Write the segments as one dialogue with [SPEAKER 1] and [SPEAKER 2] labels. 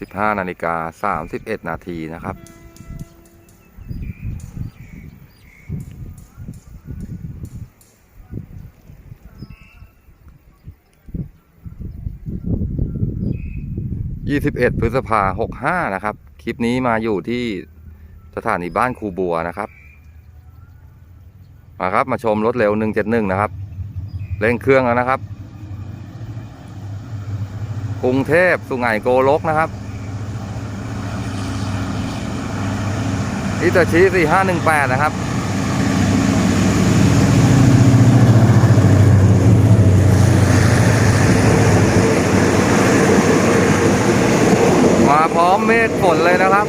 [SPEAKER 1] 15นาฬิกา31นาทีนะครับ 21 พฤษภา65 นะครับ คลิปนี้มาอยู่ที่สถานีบ้านครูบัวนะครับ มาครับ มาชมรถเร็ว 171 นะครับ เร่งเครื่องแล้วนะครับกรุงเทพสุไหงโกลกนะครับ อิตาชิ4518 นะครับ มาพร้อมเมฆฝนเลยนะครับ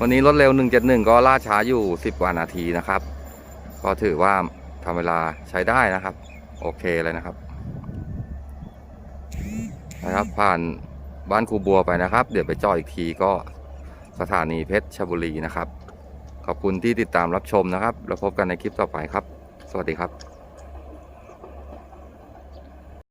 [SPEAKER 1] วันนี้รถเร็ว 171 ก็ล่าช้าอยู่ 10 กว่านาทีนะครับ ก็ถือว่าทำเวลาใช้ได้นะครับ โอเคเลยนะครับ นะครับ ผ่านบ้านครูบัวไปนะครับ เดี๋ยวไปจอดอีกทีก็สถานีเพชรชบุรีนะครับ ขอบคุณที่ติดตามรับชมนะครับ แล้วพบกันในคลิปต่อไปครับ สวัสดีครับ